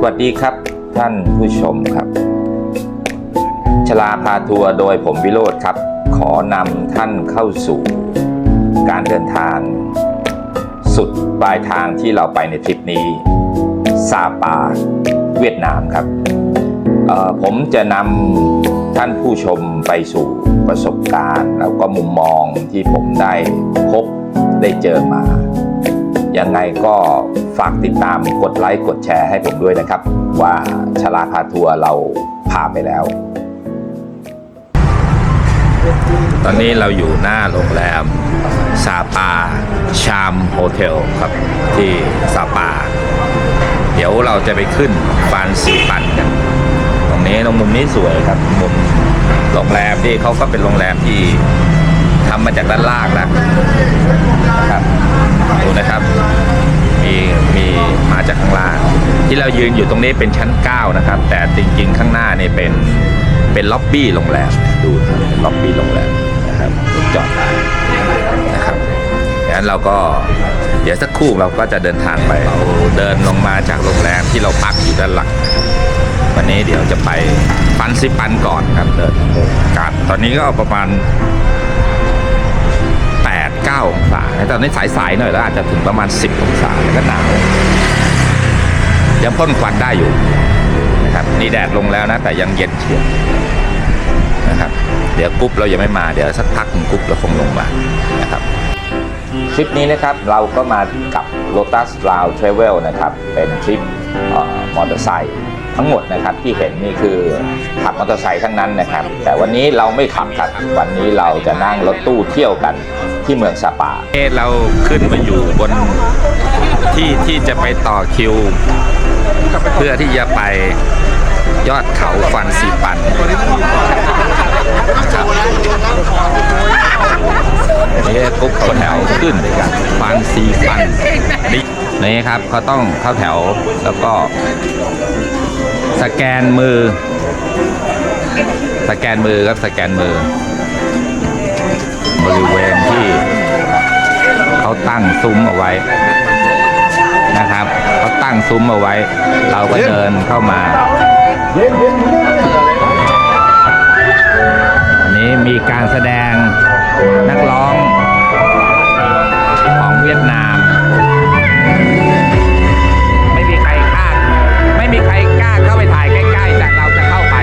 สวัสดีครับท่านผู้ชมครับ ชลาพาทัวร์โดยผมวิโรธครับ ขอนำท่านเข้าสู่การเดินทาง สุดปลายทางที่เราไปในทริปนี้ซาปาเวียดนามครับ ผมจะนำท่านผู้ชมไปสู่ประสบการณ์ แล้วก็มุมมองที่ผมได้พบได้เจอมา ยังไงก็ฝากติดตามกดไลค์กดแชร์ให้ผมด้วยนะครับ ว่าชลาพาทัวร์เราพาไปแล้ว ตอนนี้เราอยู่หน้าโรงแรมซาปา ชามโฮเทลครับ ที่ซาปา เดี๋ยวเราจะไปขึ้นฟานซีปันกันตรงนี้ตรงมุมนี้สวยครับมุมโรงแรมที่เขาก็เป็นโรงแรมที่ทำมาจากด้านล่างนะนะครับ ดูนะครับ มีมีมาจากข้างล่าง ที่เรายืนอยู่ตรงนี้เป็นชั้น 9 นะครับ แต่จริงๆข้างหน้านี่เป็นเป็นล็อบบี้โรงแรมดูครับเป็นล็อบบี้โรงแรมนะครับจอดได้นะครับงั้นเราก็เดี๋ยวสักครู่เราก็จะเดินทางไปเราเดินลงมาจากโรงแรมที่เราพักอยู่ด้านหลังวันนี้เดี๋ยวจะไปปันสิปันก่อนครับเดินอากาศตอนนี้ก็ประมาณ 9องศาแต่ตอนนี้สายๆหน่อยแล้วอาจจะถึงประมาณ 10 องศาแล้วก็หนาวยังพ่นควันได้อยู่นะครับนี่แดดลงแล้วนะ แต่ยังเย็นเฉียบนะครับ เดี๋ยวกรุ๊ปเรายังไม่มาเดี๋ยวสักพักหนึ่งกรุ๊ปเราคงลงมานะครับทริปนี้นะครับเราก็มากับ Lotus Round Travel นะครับ เป็นทริปออมอเตอร์ไซค์ ทั้งหมดนะครับที่เห็นนี่คือขับมอเตอร์ไซค์ทั้งนั้นนะครับ แต่วันนี้เราไม่ขับครับวันนี้เราจะนั่งรถตู้เที่ยวกันที่เมืองซาปาเราขึ้นมาอยู่บนที่ที่จะไปต่อคิว เพื่อที่จะไปยอดเขาฟันสีปันนะครับนี่กรุ๊ปเข้าแถวขึ้นเลยกันฟันซีฟันดินี่ครับเขาต้องเข้าแถวแล้วก็ สแกนมือ สแกนมือครับสแกนมือ บริเวณที่เขาตั้งซุ้มเอาไว้นะครับเขาตั้งซุ้มเอาไว้ เราก็เดินเข้ามาอันนี้มีการแสดงนักร้องของเวียดนาม เข้าไปถ่ายใกล้ๆแต่เราจะเข้าไป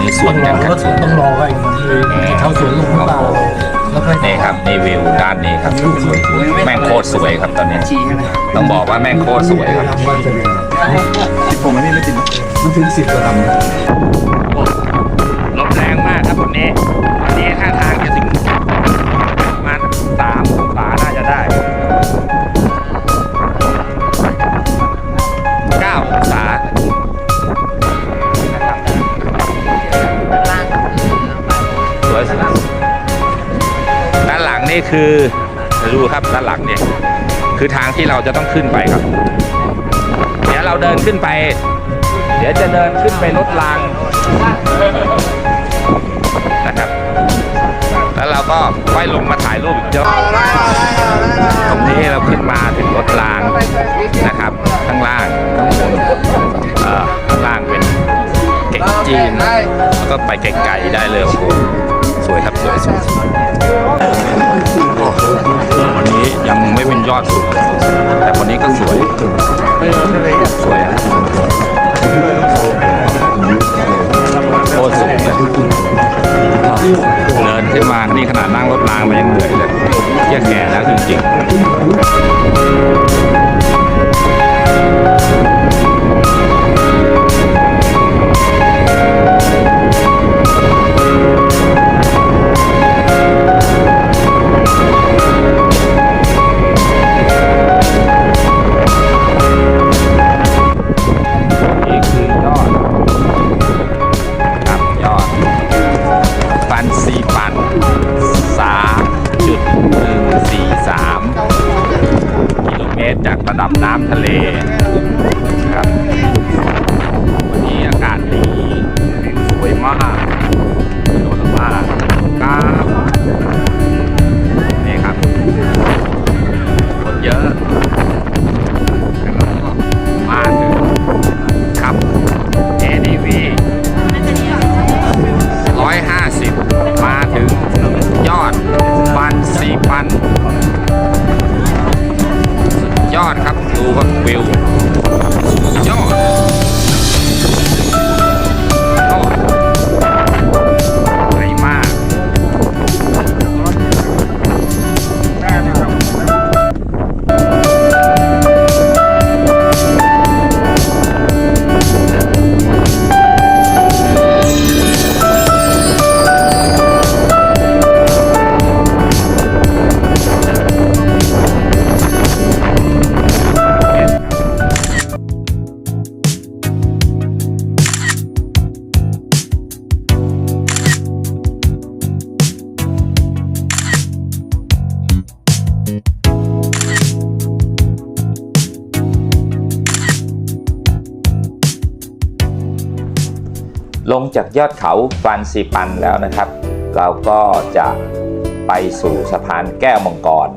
นี่สวนกันครรับถต้องรอกันเข้าสวนลุงหรือเปล่าแล้วค่อยนี่ครับนี่วิวด้านนี้ครับแม่งโคตรสวยครับตอนนี้ ต้องบอกว่าแม่งโคตรสวยครับว่าจะเป็นสิบผมอันนี้ไม่ติดมันถึงสิบกว่าลำ ครับด้านหลังเนี่ยคือทางที่เราจะต้องขึ้นไปครับ เดี๋ยวเราเดินขึ้นไป เดี๋ยวจะเดินขึ้นไปรถรางนะครับ แล้วเราก็ค่อยลงมาถ่ายรูปอีกเยอะตรงนี้เราขึ้นมาถึงรถรางนะครับข้างล่างข้างบนข้างล่างเป็นเก่งจีนแล้วก็ไปไกลๆได้เลยโอ้โหสวยครับสวยสวยวันนี้ ยอดสุด แต่คนนี้ก็สวย สวยนะโคตรสูงเลยเดินขึ้นมานี่ขนาดนั่งรถรางมันยังเหนื่อยเลยเยี่ยแก่แล้วจริงๆ will, will. ลงจากยอดเขาฟานซีปันแล้วนะครับ เราก็จะไปสู่สะพานแก้วมังกร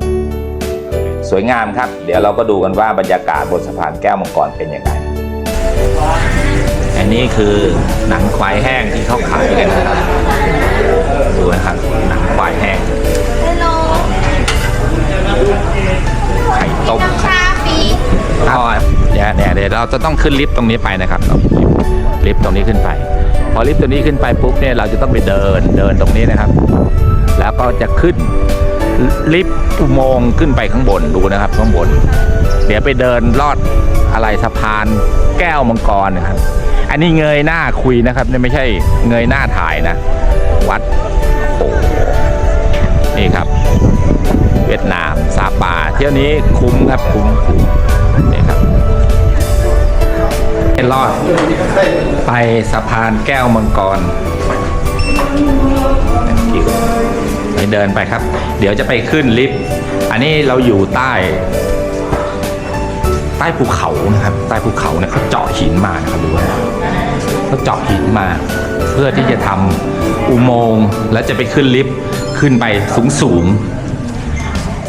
สวยงามครับ เดี๋ยวเราก็ดูกันว่าบรรยากาศบนสะพานแก้วมังกรเป็นยังไงอันนี้คือหนังควายแห้งที่เขาขายกันนะครับดูนะครับหนังควายแห้ง Hello ไข่ต้มน้ำชาปีอ๋อเนี่ยเนี่ยเดี๋ยวเราจะต้องขึ้นลิฟต์ตรงนี้ไปนะครับลิฟต์ตรงนี้ขึ้นไป พอลิฟต์ตรงนี้ขึ้นไปปุ๊บเนี่ยเราจะต้องไปเดินเดินตรงนี้นะครับ แล้วก็จะขึ้นลิฟต์อุโมงค์ขึ้นไปข้างบนดูนะครับ ข้างบน เดี๋ยวไปเดินลอดอะไรสะพานแก้วมังกรนะครับ อันนี้เงยหน้าคุยนะครับนี่ไม่ใช่เงยหน้าถ่ายนะ วัดโอ้โหนี่ครับ เวียดนามซาปาเที่ยวนี้คุ้มครับคุ้มคุ้มนี่ครับ ให้รอด ไปสะพานแก้วมังกรไปเดินไปครับ เดี๋ยวจะไปขึ้นลิฟต์ อันนี้เราอยู่ใต้ ใต้ภูเขานะครับ ใต้ภูเขาเนี่ยเขาเจาะหินมานะครับดูนะเขาเจาะหินมา เพื่อที่จะทำอุโมงค์แล้วจะไปขึ้นลิฟต์ขึ้นไปสูงสูง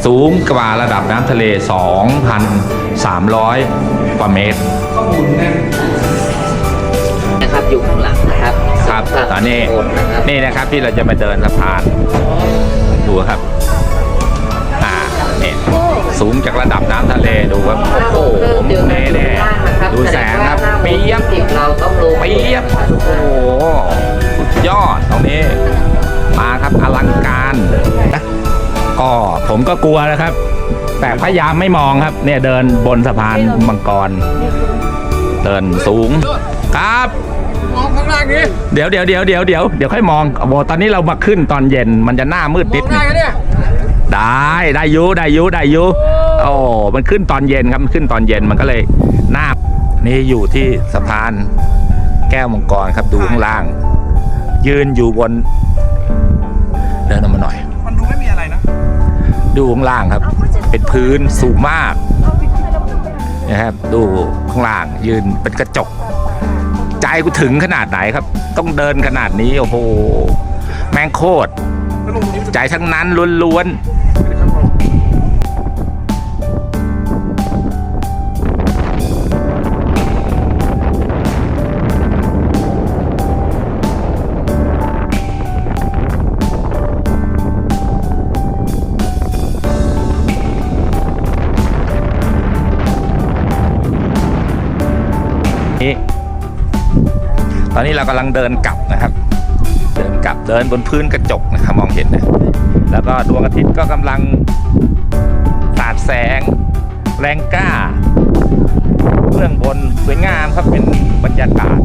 สูงกว่าระดับน้ำทะเล 2,300 กว่าเมตรนะครับอยู่ข้างหลังนะครับครับสงตอนนี้โนะครับนี่นะครับที่เราจะมาเดินสะพานดูครับ อ่าเนี่ยสูงจากระดับน้ำทะเลดูครับโอ้โหเดินนี่มาเนี่ยข้างล่างนะครับดูแสงครับแสดงว่าหน้าเปียบติดเราต้องลงเปียบโอ้โหสุดยอดตรงนี้ มาครับอลังการนะก็ผมก็กลัวนะครับ แต่พยายามไม่มองครับ เนี่ยเดินบนสะพานมังกร เดินสูงครับ มองข้างล่างนี้เดี๋ยวเดี๋ยวเดี๋ยวเดี๋ยวเดี๋ยวเดี๋ยวค่อยมองโบตอนนี้เรามาขึ้นตอนเย็นมันจะหน้ามืดมนิอดงได้กันเนี่ยได้ได้อยุได้อยุได้อยุโอ้มันขึ้นตอนเย็นครับมันขึ้นตอนเย็นมันก็เลยหน้านี่อยู่ที่สะพานแก้วมังกรครับดูข้างล่าง ยืนอยู่บน ดูข้างล่างครับ เป็นพื้นสูงมากนะครับดูข้างล่างยืนเป็นกระจก ใจกูถึงขนาดไหนครับ ต้องเดินขนาดนี้ โอ้โห แมงโคตร ใจทั้งนั้นล้วนๆ ตอนนี้เรากำลังเดินกลับนะครับ เดินกลับเดินบนพื้นกระจกนะครับมองเห็นนะแล้วก็ดวงอาทิตย์ก็กำลังสาดแสงแรงกล้าเรื่องบนสวยงามครับเป็นบรรยากาศ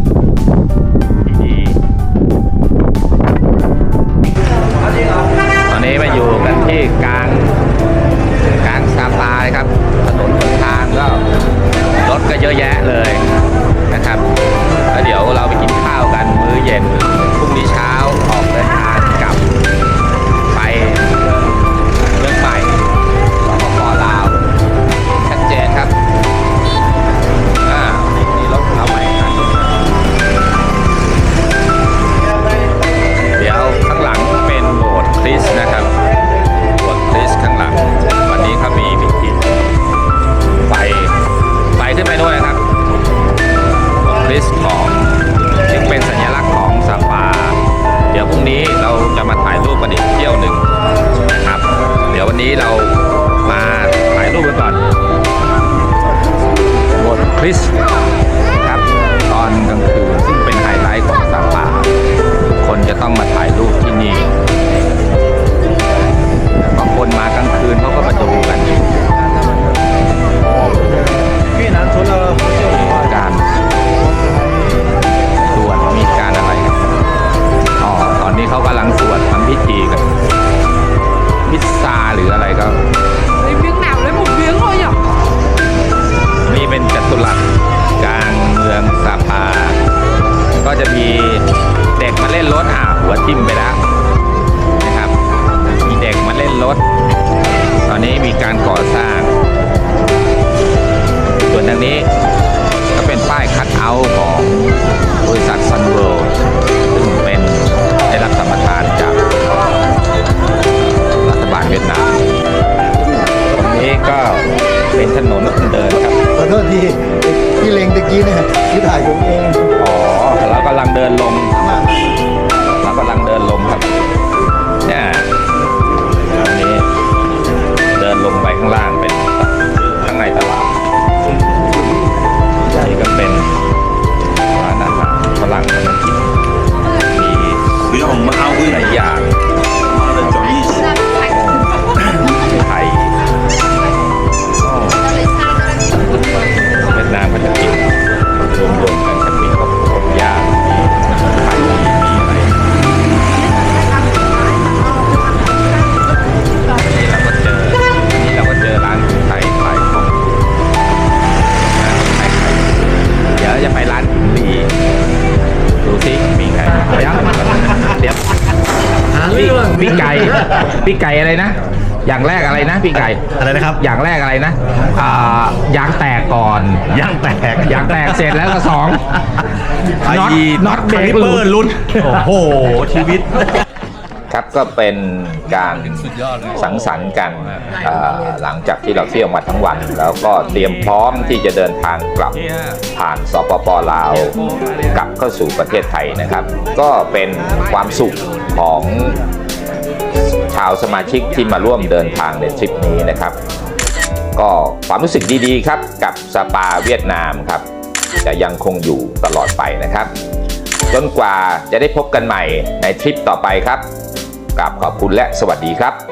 พี่ไก่อะไรนะ อย่างแรกอะไรนะพี่ไก่ อะไรนะครับ อย่างแรกอะไรนะอ่ายางแตกก่อนย่างแตกยางแตกเสร็จแล้วก็สองน็อตน็อตเบรกเปิดลุ้นโอ้โห ชีวิต ครับก็เป็นการสังสรรค์กันอ่าหลังจากที่เราเที่ยวมาทั้งวัน แล้วก็เตรียมพร้อมที่จะเดินทางกลับผ่านสปปลาวกลับเข้าสู่ประเทศไทยนะครับ ก็เป็นความสุขของ ชาวสมาชิกที่มาร่วมเดินทางในทริปนี้นะครับ ก็ความรู้สึกดีๆครับกับสปาเวียดนามครับ จะยังคงอยู่ตลอดไปนะครับ จนกว่าจะได้พบกันใหม่ในทริปต่อไปครับกราบขอบคุณและสวัสดีครับ